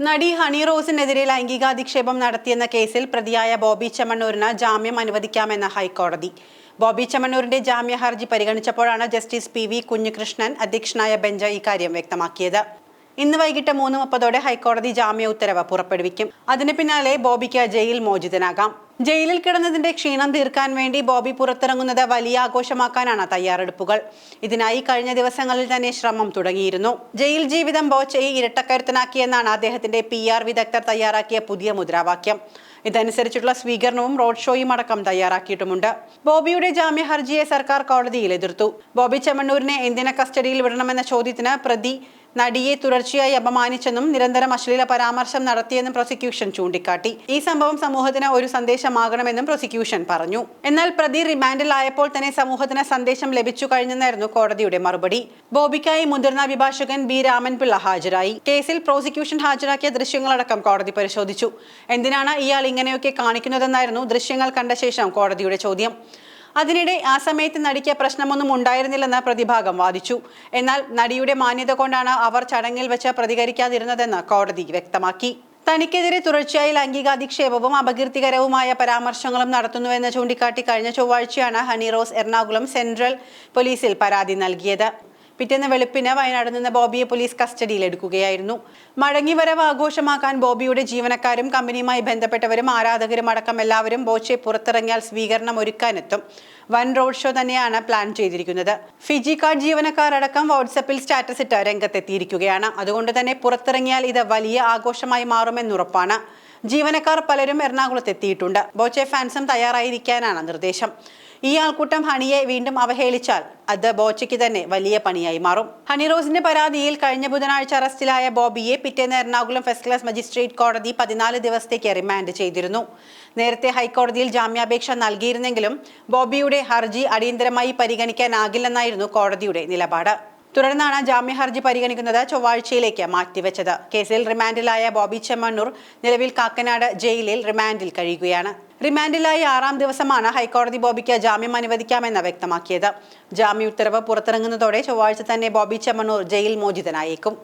നടി ഹണി റോസിനെതിരെ ലൈംഗികാധിക്ഷേപം നടത്തിയെന്ന കേസിൽ പ്രതിയായ ബോബി ചെമ്മണ്ണൂരിന് ജാമ്യം അനുവദിക്കാമെന്ന ഹൈക്കോടതി. ബോബി ചെമ്മണ്ണൂരിന്റെ ജാമ്യ ഹർജി പരിഗണിച്ചപ്പോഴാണ് ജസ്റ്റിസ് പി വി കുഞ്ഞികൃഷ്ണൻ അധ്യക്ഷനായ ബെഞ്ച് ഇക്കാര്യം വ്യക്തമാക്കിയത്. ഇന്ന് വൈകിട്ട് മൂന്ന് മുപ്പതോടെ ഹൈക്കോടതി ജാമ്യ ഉത്തരവ് പുറപ്പെടുവിക്കും. അതിന് പിന്നാലെ ബോബിക്ക് ജയിൽ മോചിതനാകാം. ജയിലിൽ കിടന്നതിന്റെ ക്ഷീണം തീർക്കാൻ വേണ്ടി ബോബി പുറത്തിറങ്ങുന്നത് വലിയ ആഘോഷമാക്കാനാണ് തയ്യാറെടുപ്പുകൾ. ഇതിനായി കഴിഞ്ഞ ദിവസങ്ങളിൽ തന്നെ ശ്രമം തുടങ്ങിയിരുന്നു. ജയിൽ ജീവിതം ബോച്ചയെ ഇരട്ടക്കരുത്തനാക്കിയെന്നാണ് അദ്ദേഹത്തിന്റെ പി ആർ വിദഗ്ധർ തയ്യാറാക്കിയ പുതിയ മുദ്രാവാക്യം. ഇതനുസരിച്ചുള്ള സ്വീകരണവും റോഡ് ഷോയും അടക്കം തയ്യാറാക്കിയിട്ടുമുണ്ട്. ബോബിയുടെ ജാമ്യ ഹർജിയെ സർക്കാർ കോടതിയിൽ എതിർത്തു. ബോബി ചെമ്മണ്ണൂരിനെ എന്തിന കസ്റ്റഡിയിൽ വിടണമെന്ന ചോദ്യത്തിന് പ്രതി നടിയെ തുടർച്ചയായി അപമാനിച്ചെന്നും നിരന്തരം അശ്ലീല പരാമർശം നടത്തിയെന്നും പ്രോസിക്യൂഷൻ ചൂണ്ടിക്കാട്ടി. ഈ സംഭവം സമൂഹത്തിന് ഒരു സന്ദേശമാകണമെന്നും പ്രോസിക്യൂഷൻ പറഞ്ഞു. എന്നാൽ പ്രതി റിമാൻഡിലായപ്പോൾ തന്നെ സമൂഹത്തിന് സന്ദേശം ലഭിച്ചു കഴിഞ്ഞെന്നായിരുന്നു കോടതിയുടെ മറുപടി. ബോബിക്കായി മുതിർന്ന അഭിഭാഷകൻ ബി രാമൻപിള്ള ഹാജരായി. കേസിൽ പ്രോസിക്യൂഷൻ ഹാജരാക്കിയ ദൃശ്യങ്ങളടക്കം കോടതി പരിശോധിച്ചു. എന്തിനാണ് ഇയാൾ ഇങ്ങനെയൊക്കെ കാണിക്കുന്നതെന്നായിരുന്നു ദൃശ്യങ്ങൾ കണ്ട ശേഷം കോടതിയുടെ ചോദ്യം. അതിനിടെ ആ സമയത്ത് നടിക്ക് പ്രശ്നമൊന്നും ഉണ്ടായിരുന്നില്ലെന്ന് പ്രതിഭാഗം വാദിച്ചു. എന്നാൽ നടിയുടെ മാന്യത കൊണ്ടാണ് അവർ ചടങ്ങിൽ വെച്ച് പ്രതികരിക്കാതിരുന്നതെന്ന് കോടതി വ്യക്തമാക്കി. തനിക്കെതിരെ തുടർച്ചയായി ലൈംഗികാധിക്ഷേപവും അപകീർത്തികരവുമായ പരാമർശങ്ങളും നടത്തുന്നുവെന്ന് ചൂണ്ടിക്കാട്ടി കഴിഞ്ഞ ചൊവ്വാഴ്ചയാണ് ഹണി റോസ് എറണാകുളം സെൻട്രൽ പോലീസിൽ പരാതി നൽകിയത്. പിറ്റേന്ന് വെളുപ്പിന് വയനാട് നിന്ന് ബോബിയെ പോലീസ് കസ്റ്റഡിയിലെടുക്കുകയായിരുന്നു. മടങ്ങിവരവ് ആഘോഷമാക്കാൻ ബോബിയുടെ ജീവനക്കാരും കമ്പനിയുമായി ബന്ധപ്പെട്ടവരും ആരാധകരും അടക്കം എല്ലാവരും ബോച്ചെ പുറത്തിറങ്ങിയാൽ സ്വീകരണം ഒരുക്കാനെത്തും. വൻ റോഡ് ഷോ തന്നെയാണ് പ്ലാൻ ചെയ്തിരിക്കുന്നത്. ഫിജി കാർഡ് ജീവനക്കാരടക്കം വാട്സപ്പിൽ സ്റ്റാറ്റസ് ഇട്ട് രംഗത്തെത്തിയിരിക്കുകയാണ്. അതുകൊണ്ട് തന്നെ പുറത്തിറങ്ങിയാൽ ഇത് വലിയ ആഘോഷമായി മാറുമെന്നുറപ്പാണ്. ജീവനക്കാർ പലരും എറണാകുളത്ത് എത്തിയിട്ടുണ്ട് ബോച്ചെ ഫാൻസും തയ്യാറായിരിക്കാനാണ് നിർദ്ദേശം. ഈ ആൾക്കൂട്ടം ഹണിയെ വീണ്ടും അവഹേളിച്ചാൽ അത് ബോച്ചയ്ക്ക് തന്നെ വലിയ പണിയായി മാറും. ഹണിറോസിന്റെ പരാതിയിൽ കഴിഞ്ഞ ബുധനാഴ്ച അറസ്റ്റിലായ ബോബിയെ പിറ്റേന്ന് എറണാകുളം ഫസ്റ്റ് ക്ലാസ് മജിസ്ട്രേറ്റ് കോടതി പതിനാല് ദിവസത്തേക്ക് റിമാൻഡ് ചെയ്തിരുന്നു. നേരത്തെ ഹൈക്കോടതിയിൽ ജാമ്യാപേക്ഷ നൽകിയിരുന്നെങ്കിലും ബോബിയുടെ ഹർജി അടിയന്തരമായി പരിഗണിക്കാനാകില്ലെന്നായിരുന്നു കോടതിയുടെ നിലപാട്. തുടർന്നാണ് ജാമ്യ ഹർജി പരിഗണിക്കുന്നത് ചൊവ്വാഴ്ചയിലേക്ക് മാറ്റിവെച്ചത്. കേസിൽ റിമാൻഡിലായ ബോബി ചെമ്മണ്ണൂർ നിലവിൽ കാക്കനാട് ജയിലിൽ റിമാൻഡിൽ കഴിയുകയാണ്. റിമാൻഡിലായി ആറാം ദിവസമാണ് ഹൈക്കോടതി ബോബിക്ക് ജാമ്യം അനുവദിക്കാമെന്ന് വ്യക്തമാക്കിയത്. ജാമ്യ ഉത്തരവ് പുറത്തിറങ്ങുന്നതോടെ ചൊവ്വാഴ്ച തന്നെ ബോബി ചെമ്മണ്ണൂർ ജയിൽ മോചിതനായേക്കും.